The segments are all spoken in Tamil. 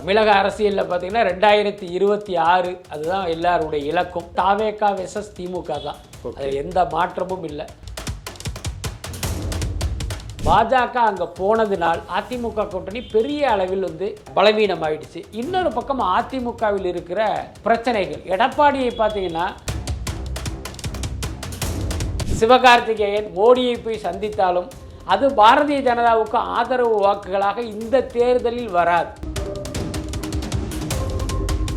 தமிழக அரசியலில் பார்த்தீங்கன்னா ரெண்டாயிரத்தி இருபத்தி ஆறு அதுதான் எல்லாருடைய இலக்கும். தாவேகா வெசஸ் திமுக தான். அதில் எந்த மாற்றமும் இல்லை. பாஜக அங்கே போனதினால் அதிமுக கூட்டணி பெரிய அளவில் வந்து பலவீனம் ஆயிடுச்சு இன்னொரு பக்கம் அதிமுகவில் இருக்கிற பிரச்சனைகள். எடப்பாடியை பார்த்தீங்கன்னா சிவகார்த்திகேயன் மோடியை போய் சந்தித்தாலும் அது பாரதிய ஜனதாவுக்கு ஆதரவு வாக்குகளாக இந்த தேர்தலில் வராது.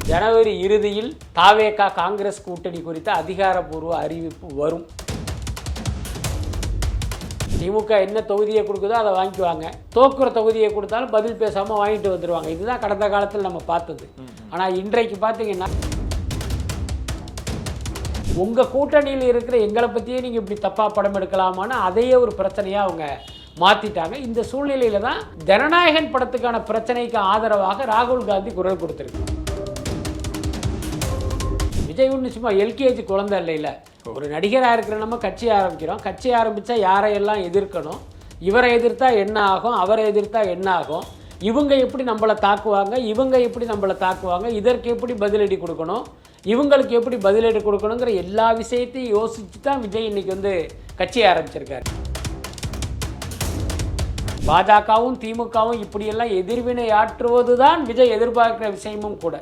ஜனவரி இறுதியில் தாவேகா காங்கிரஸ் கூட்டணி குறித்த அதிகாரப்பூர்வ அறிவிப்பு வரும். திமுக என்ன தொகுதியை கொடுக்குதோ அதை வாங்கிக்குவாங்க. தோக்குற தொகுதியை கொடுத்தாலும் பதில் பேசாமல் வாங்கிட்டு வந்துடுவாங்க இதுதான் கடந்த காலத்தில் நம்ம பார்த்தது. ஆனால் இன்றைக்கு பார்த்தீங்கன்னா உங்கள் கூட்டணியில் இருக்கிற எங்களை பற்றியே நீங்கள் இப்படி தப்பாக படம் எடுக்கலாமான்னு அதையே ஒரு பிரச்சனையாக அவங்க மாற்றிட்டாங்க இந்த சூழ்நிலையில தான் ஜனநாயகன் படத்துக்கான பிரச்சனைக்கு ஆதரவாக ராகுல் காந்தி குரல் கொடுத்துருக்கு விஜய் ஒன்று சும்மா எல்கேஜி குழந்தை இல்லைல்ல ஒரு நடிகராக இருக்கிற நம்ம கட்சி ஆரம்பிக்கிறோம். கட்சி ஆரம்பித்தா யாரையெல்லாம் எதிர்க்கணும்? இவரை எதிர்த்தா என்ன ஆகும்? அவரை எதிர்த்தா என்ன ஆகும்? இவங்க எப்படி நம்மளை தாக்குவாங்க? இவங்க எப்படி நம்மளை தாக்குவாங்க? இதற்கு எப்படி பதிலடி கொடுக்கணும்? இவங்களுக்கு எப்படி பதிலடி கொடுக்கணுங்கிற எல்லா விஷயத்தையும் யோசித்து தான் விஜய் இன்னைக்கு வந்து கட்சி ஆரம்பிச்சிருக்காரு. பாஜகவும் திமுகவும் இப்படியெல்லாம் எதிர்வினை ஆற்றுவது தான் விஜய் எதிர்பார்க்கிற விஷயமும் கூட.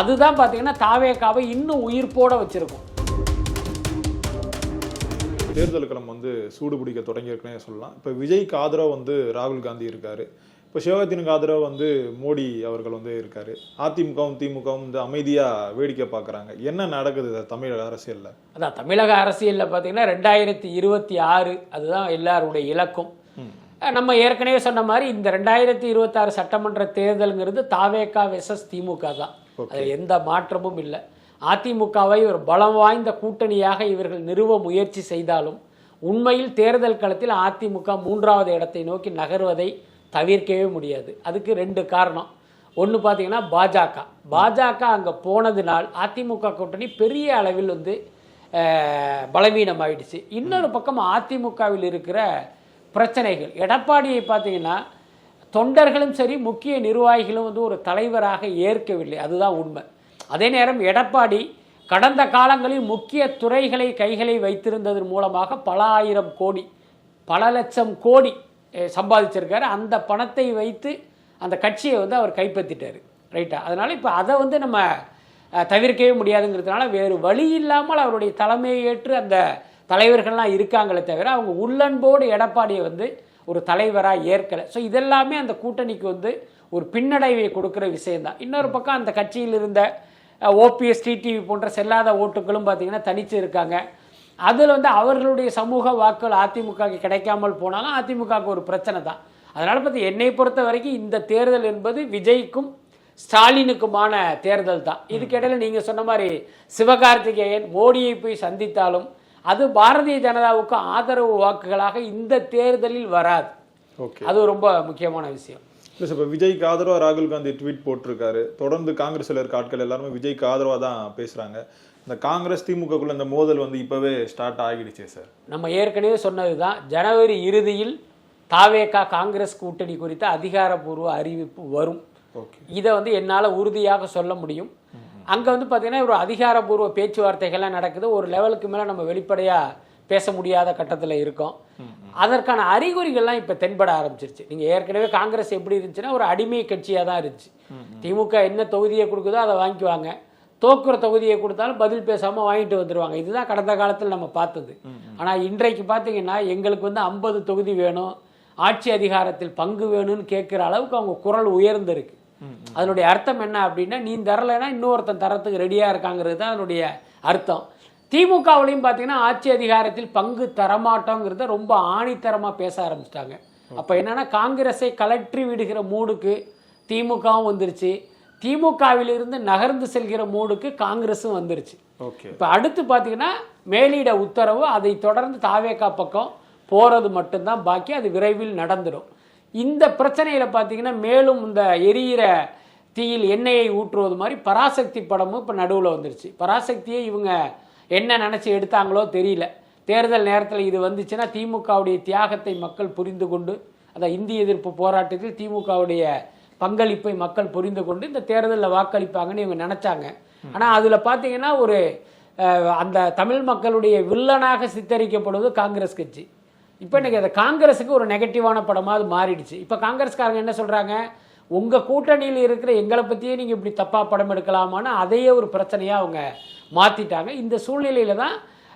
அதுதான் பார்த்தீங்கன்னா தாவேக்காவை இன்னும் உயிர்ப்போட வச்சிருக்கும். தேர்தல் களம் வந்து சூடு பிடிக்க தொடங்கியிருக்குனே சொல்லலாம். இப்போ விஜய்க்கு ஆதரவு வந்து ராகுல் காந்தி இருக்காரு. இப்போ சிவகார்த்தினுக்கு ஆதரவு வந்து மோடி அவர்கள் வந்து இருக்காரு. அதிமுகவும் திமுகவும் வந்து அமைதியா வேடிக்கை பார்க்கறாங்க என்ன நடக்குது தமிழக அரசியல்ல? அதான் தமிழக அரசியலில் பார்த்தீங்கன்னா ரெண்டாயிரத்தி இருபத்தி ஆறு அதுதான் எல்லாருடைய இலக்கும். நம்ம ஏற்கனவே சொன்ன மாதிரி இந்த ரெண்டாயிரத்தி இருபத்தாறு சட்டமன்ற தேர்தலுங்கிறது தாவேகா வெசஸ் திமுக தான். அதில் எந்த மாற்றமும் இல்லை. அதிமுகவை ஒரு பலம் வாய்ந்த கூட்டணியாக இவர்கள் நிறுவ முயற்சி செய்தாலும் உண்மையில் தேர்தல் களத்தில் அதிமுக மூன்றாவது இடத்தை நோக்கி நகர்வதை தவிர்க்கவே முடியாது. அதுக்கு ரெண்டு காரணம். ஒன்று பார்த்தீங்கன்னா பாஜக. பாஜக அங்கே போனதினால் அதிமுக கூட்டணி பெரிய அளவில் வந்து பலவீனம் ஆயிடுச்சு இன்னொரு பக்கம் அதிமுகவில் இருக்கிற பிரச்சனைகள். எடப்பாடியை பார்த்தீங்கன்னா தொண்டர்களும் சரி முக்கிய நிர்வாகிகளும் வந்து ஒரு தலைவராக ஏற்கவில்லை. அதுதான் உண்மை. அதே நேரம் எடப்பாடி கடந்த காலங்களில் முக்கிய துறைகளை கைகளை வைத்திருந்ததன் மூலமாக பல ஆயிரம் கோடி பல லட்சம் கோடி சம்பாதிச்சிருக்காரு. அந்த பணத்தை வைத்து அந்த கட்சியை வந்து அவர் கைப்பற்றிட்டார். ரைட்டா? அதனால் இப்போ அதை வந்து நம்ம தவிர்க்கவே முடியாதுங்கிறதுனால வேறு வழி இல்லாமல் அவருடைய தலைமையை ஏற்று அந்த தலைவர்கள்லாம் இருக்காங்களே தவிர அவங்க உள்ளன்போடு எடப்பாடியை வந்து ஒரு தலைவராக ஏற்கலை. ஸோ இதெல்லாமே அந்த கூட்டணிக்கு வந்து ஒரு பின்னடைவை கொடுக்குற விஷயம்தான். இன்னொரு பக்கம் அந்த கட்சியில் இருந்த ஓபிஎஸ் டிடிவி போன்ற செல்லாத ஓட்டுகளும் பார்த்தீங்கன்னா தனித்து இருக்காங்க. அதில் வந்து அவர்களுடைய சமூக வாக்குகள் அதிமுகவுக்கு கிடைக்காமல் போனாலும் அதிமுகவுக்கு ஒரு பிரச்சனை தான். அதனால் பார்த்து என்னை பொறுத்த வரைக்கும் இந்த தேர்தல் என்பது விஜய்க்கும் ஸ்டாலினுக்குமான தேர்தல் தான். இதுக்கிடையில் நீங்கள் சொன்ன மாதிரி சிவகார்த்திகேயன் மோடியை போய் சந்தித்தாலும் அது பாரதிய ஜனதாவுக்கு ஆதரவு வாக்குகளாக இந்த தேர்தலில் வராது. ஓகே. அது ரொம்ப முக்கியமான விஷயம். இப்போ விஜய்க்கு ஆதரவா ராகுல் காந்தி ட்வீட் போட்டிருக்காரு. தொடர்ந்து காங்கிரஸ்ல இருக்க ஆட்கள் எல்லாருமே விஜய்க்கு ஆதரவா தான் பேசுறாங்க. இந்த காங்கிரஸ் திமுகக்குள்ள இந்த மோதல் வந்து இப்பவே ஸ்டார்ட் ஆகிடுச்சே சார். நம்ம ஏற்கனவே சொன்னது தான் ஜனவரி இறுதியில் தாவேகா காங்கிரஸ் கூட்டணி குறித்த அதிகாரப்பூர்வ அறிவிப்பு வரும். ஓகே. இதை வந்து என்னால் உறுதியாக சொல்ல முடியும். அங்கே வந்து பார்த்தீங்கன்னா ஒரு அதிகாரப்பூர்வ பேச்சுவார்த்தைகள்லாம் நடக்குது. ஒரு லெவலுக்கு மேலே நம்ம வெளிப்படையாக பேச முடியாத கட்டத்தில் இருக்கோம். அதற்கான அறிகுறிகள்லாம் இப்போ தென்பட ஆரம்பிச்சிருச்சு. நீங்கள் ஏற்கனவே காங்கிரஸ் எப்படி இருந்துச்சுன்னா ஒரு அடிமை கட்சியாக தான் இருந்துச்சு. திமுக என்ன தொகுதியை கொடுக்குதோ அதை வாங்கிக்குவாங்க. தோக்குற தொகுதியை கொடுத்தாலும் பதில் பேசாமல் வாங்கிட்டு வந்துடுவாங்க இதுதான் கடந்த காலத்தில் நம்ம பார்த்தது. ஆனால் இன்றைக்கு பார்த்தீங்கன்னா எங்களுக்கு வந்து ஐம்பது தொகுதி வேணும். ஆட்சி அதிகாரத்தில் பங்கு வேணும்னு கேட்குற அளவுக்கு அவங்க குரல் உயர்ந்திருக்கு. அதனுடைய அர்த்தம் என்ன அப்படின்னா நீ தரலைன்னா இன்னொருத்தன் தரத்துக்கு ரெடியாக இருக்காங்கிறது தான் அதனுடைய அர்த்தம். திமுகவுலையும் பார்த்தீங்கன்னா ஆட்சி அதிகாரத்தில் பங்கு தரமாட்டோங்கிறத ரொம்ப ஆணித்தரமாக பேச ஆரம்பிச்சிட்டாங்க. அப்போ என்னன்னா காங்கிரஸை கலற்றி விடுகிற மூடுக்கு திமுகவும் வந்துருச்சு. திமுகவிலிருந்து நகர்ந்து செல்கிற மூடுக்கு காங்கிரஸும் வந்துருச்சு. ஓகே இப்போ அடுத்து பார்த்தீங்கன்னா மேலிட உத்தரவு அதை தொடர்ந்து தாவேக்கா பக்கம் போகிறது மட்டும்தான் பாக்கி அது விரைவில் நடந்துடும் இந்த பிரச்சனையில் பார்த்தீங்கன்னா மேலும் இந்த எரியிற தீயில் எண்ணெயை ஊற்றுவது மாதிரி பராசக்தி படமும் இப்போ நடுவில் வந்துருச்சு. பராசக்தியை இவங்க என்ன நினச்சி எடுத்தாங்களோ தெரியல. தேர்தல் நேரத்தில் இது வந்துச்சுன்னா திமுகவுடைய தியாகத்தை மக்கள் புரிந்து கொண்டு அந்த இந்திய எதிர்ப்பு போராட்டத்தில் திமுகவுடைய பங்களிப்பை மக்கள் புரிந்து கொண்டு இந்த தேர்தலில் வாக்களிப்பாங்கன்னு இவங்க நினச்சாங்க. ஆனால் அதில் பார்த்தீங்கன்னா ஒரு அந்த தமிழ் மக்களுடைய வில்லனாக சித்தரிக்கப்படுவது காங்கிரஸ் கட்சி. இப்போ இன்னைக்கு அந்த காங்கிரஸுக்கு ஒரு நெகட்டிவான படமாக அது மாறிடுச்சு. இப்போ காங்கிரஸ்காரங்க என்ன சொல்கிறாங்க உங்கள் கூட்டணியில் இருக்கிற எங்களை பற்றியே நீங்கள் இப்படி தப்பாக படம் எடுக்கலாமான்னு அதையே ஒரு பிரச்சனையாக அவங்க மாற்றிட்டாங்க இந்த சூழ்நிலையில தான்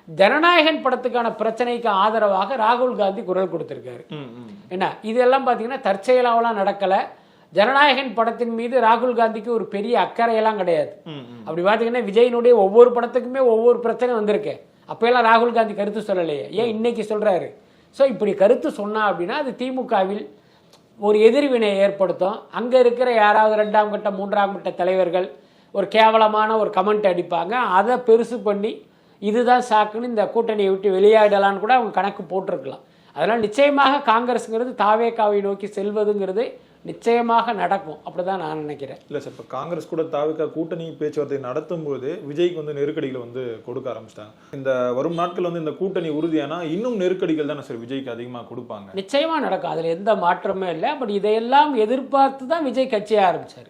ஜனநாயகன் படத்துக்கான பிரச்சனைக்கு ஆதரவாக ராகுல் காந்தி குரல் கொடுத்துருக்காரு. என்ன? இதெல்லாம் பார்த்தீங்கன்னா தற்செயலாவெல்லாம் நடக்கலை. ஜனநாயகன் படத்தின் மீது ராகுல் காந்திக்கு ஒரு பெரிய அக்கறையெல்லாம் கிடையாது. அப்படி பார்த்தீங்கன்னா விஜயினுடைய ஒவ்வொரு படத்துக்குமே ஒவ்வொரு பிரச்சனை வந்திருக்கு. அப்போயெல்லாம் ராகுல் காந்தி கருத்து சொல்லலையே. ஏன் இன்னைக்கு சொல்றாரு? ஸோ இப்படி கருத்து சொன்னா அப்படின்னா அது திமுகவில் ஒரு எதிர்வினை ஏற்படுத்தும். அங்கே இருக்கிற யாராவது ரெண்டாம் கட்ட மூன்றாம் கட்ட தலைவர்கள் ஒரு கேவலமான ஒரு கமெண்ட் அடிப்பாங்க. அதை பெருசு பண்ணி இதுதான் சாக்குன்னு இந்த கூட்டணியை விட்டு வெளியாடலான்னு கூட அவங்க கணக்கு போட்டிருக்கலாம். அதனால் நிச்சயமாக காங்கிரஸுங்கிறது தாவேக்காவை நோக்கி செல்வதுங்கிறது நிச்சயமாக நடக்கும். அப்படிதான் நான் நினைக்கிறேன். இல்ல சார் இப்ப காங்கிரஸ் கூட தாவிக கூட்டணி பேச்சுவார்த்தை நடத்தும் போது விஜய்க்கு வந்து நெருக்கடிகளை வந்து கொடுக்க ஆரம்பிச்சிட்டாங்க. இந்த வரும் நாட்கள் வந்து இந்த கூட்டணி உறுதியானா இன்னும் நெருக்கடிகள் தானே சார் விஜய்க்கு அதிகமா கொடுப்பாங்க? நிச்சயமா நடக்கும். அதுல எந்த மாற்றமே இல்லை. பட் இதையெல்லாம் எதிர்பார்த்து தான் விஜய் கட்சியை ஆரம்பிச்சாரு.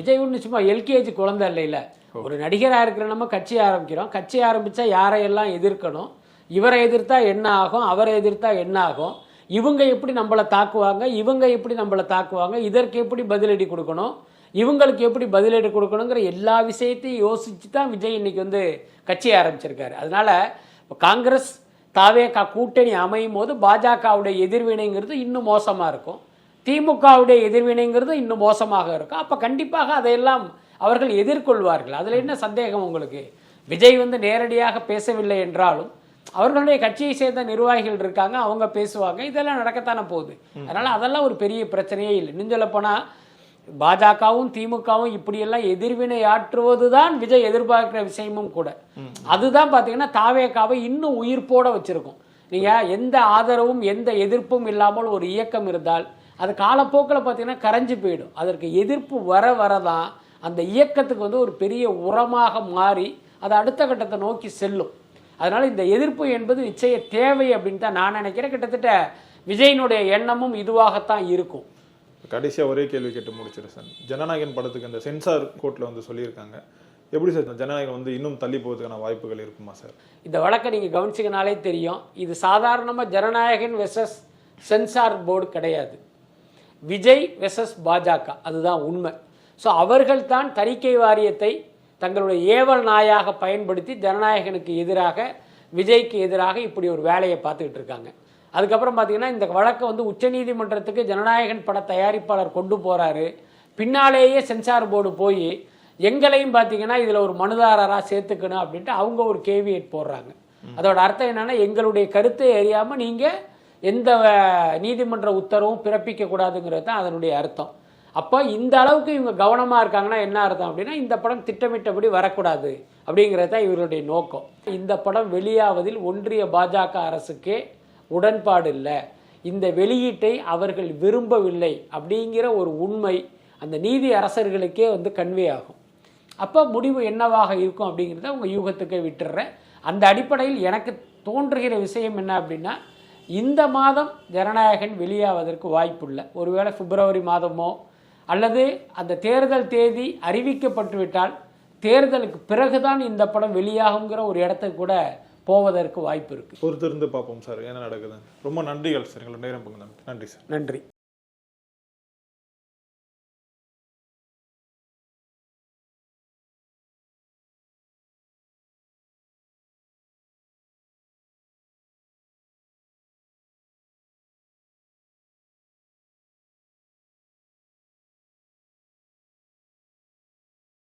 விஜய் ஒன்று சும்மா எல்கேஜி குழந்தை இல்லைல்ல ஒரு நடிகராக இருக்கிற நம்ம கட்சி ஆரம்பிக்கிறோம். கட்சி ஆரம்பிச்சா யாரையெல்லாம் எதிர்க்கணும்? இவரை எதிர்த்தா என்ன ஆகும்? அவரை எதிர்த்தா என்ன ஆகும்? இவங்க எப்படி நம்மளை தாக்குவாங்க? இவங்க எப்படி நம்மளை தாக்குவாங்க? இதற்கு எப்படி பதிலடி கொடுக்கணும்? இவங்களுக்கு எப்படி பதிலடி கொடுக்கணுங்கிற எல்லா விஷயத்தையும் யோசிச்சு தான் விஜய் இன்னைக்கு வந்து கட்சியை ஆரம்பிச்சிருக்காரு. அதனால காங்கிரஸ் காங்கிரஸ் தாவேகா கூட்டணி அமையும் போது பாஜகவுடைய எதிர்வினைங்கிறது இன்னும் மோசமாக இருக்கும். திமுகவுடைய எதிர்வினைங்கிறது இன்னும் மோசமாக இருக்கும். அப்போ கண்டிப்பாக அதையெல்லாம் அவர்கள் எதிர்கொள்வார்கள். அதில் என்ன சந்தேகம் உங்களுக்கு? விஜய் வந்து நேரடியாக பேசவில்லை என்றாலும் அவர்களுடைய கட்சியை சேர்ந்த நிர்வாகிகள் இருக்காங்க அவங்க பேசுவாங்க. இதெல்லாம் நடக்கத்தானே போகுது. அதனால அதெல்லாம் ஒரு பெரிய பிரச்சனையே இல்லை. இன்னும் சொல்லப் போனா பாஜகவும் திமுகவும் இப்படியெல்லாம் எதிர்வினை ஆற்றுவதுதான் விஜய் எதிர்பார்க்கிற விஷயமும் கூட. அதுதான் பார்த்தீங்கன்னா தாவேக்காவை இன்னும் உயிர்ப்போட வச்சிருக்கும். நீங்க எந்த ஆதரவும் எந்த எதிர்ப்பும் இல்லாமல் ஒரு இயக்கம் இருந்தால் அது காலப்போக்கில் பார்த்தீங்கன்னா கரைஞ்சு போயிடும். அதற்கு எதிர்ப்பு வர வரதான் அந்த இயக்கத்துக்கு வந்து ஒரு பெரிய உரமாக மாறி அது அடுத்த கட்டத்தை நோக்கி செல்லும். அதனால இந்த எதிர்ப்பு என்பது நிச்சய தேவை அப்படின்னு தான் நான் நினைக்கிறேன். கிட்டத்தட்ட விஜயினுடைய எண்ணமும் இதுவாகத்தான் இருக்கும். கடைசியா ஒரே கேள்வி கேட்டு முடிச்சிரு சார். ஜனநாயகன் படத்துக்கு இந்த சென்சார் கோர்ட்ல வந்து சொல்லியிருக்காங்க. எப்படி சார் ஜனநாயகம் வந்து இன்னும் தள்ளி போவதுக்கான வாய்ப்புகள் இருக்குமா சார்? இந்த வழக்கை நீங்கள் கவனிச்சிங்கனாலே தெரியும். இது சாதாரணமாக ஜனநாயகன் வெசஸ் சென்சார் போர்டு கிடையாது. விஜய் வெசஸ் பாஜக. அதுதான் உண்மை. ஸோ அவர்கள் தான் தணிக்கை வாரியத்தை தங்களுடைய ஏவல் நாயாக பயன்படுத்தி ஜனநாயகனுக்கு எதிராக விஜய்க்கு எதிராக இப்படி ஒரு வேலையை பார்த்துக்கிட்டு இருக்காங்க. அதுக்கப்புறம் பார்த்தீங்கன்னா இந்த வழக்கை வந்து உச்சநீதிமன்றத்துக்கு ஜனநாயகன் பட தயாரிப்பாளர் கொண்டு போறாரு. பின்னாலேயே சென்சார் போர்டு போய் எங்களையும் பார்த்தீங்கன்னா இதில் ஒரு மனுதாரராக சேர்த்துக்கணும் அப்படின்ட்டு அவங்க ஒரு கேவியட் போடுறாங்க. அதோட அர்த்தம் என்னன்னா எங்களுடைய கருத்தை அறியாமல் நீங்கள் எந்த நீதிமன்ற உத்தரவும் பிறப்பிக்க கூடாதுங்கிறது தான் அதனுடைய அர்த்தம். அப்போ இந்த அளவுக்கு இவங்க கவனமாக இருக்காங்கன்னா என்ன அர்த்தம் அப்படின்னா இந்த படம் திட்டமிட்டபடி வரக்கூடாது அப்படிங்கிறது தான் இவருடைய நோக்கம். இந்த படம் வெளியாவதில் ஒன்றிய பாஜக அரசுக்கே உடன்பாடு இல்லை. இந்த வெளியீட்டை அவர்கள் விரும்பவில்லை அப்படிங்கிற ஒரு உண்மை அந்த நீதி அரசர்களுக்கே வந்து கன்வே ஆகும். அப்போ முடிவு என்னவாக இருக்கும் அப்படிங்கிறத உங்கள் யூகத்துக்கே விட்டுடுறேன் அந்த அடிப்படையில் எனக்கு தோன்றுகிற விஷயம் என்ன அப்படின்னா இந்த மாதம் ஜனநாயகன் வெளியாவதற்கு வாய்ப்பு இல்லை. ஒருவேளை பிப்ரவரி மாதமோ அல்லது அந்த தேர்தல் தேதி அறிவிக்கப்பட்டுவிட்டால் தேர்தலுக்கு பிறகுதான் இந்த படம் வெளியாகுங்கிற ஒரு இடத்துக்கு கூட போவதற்கு வாய்ப்பு இருக்கு. பொறுத்திருந்து பார்ப்போம் சார் என்ன நடக்குதுன்னு. ரொம்ப நன்றிகள் சார் எங்களோட நேரம் நன்றி சார். நன்றி.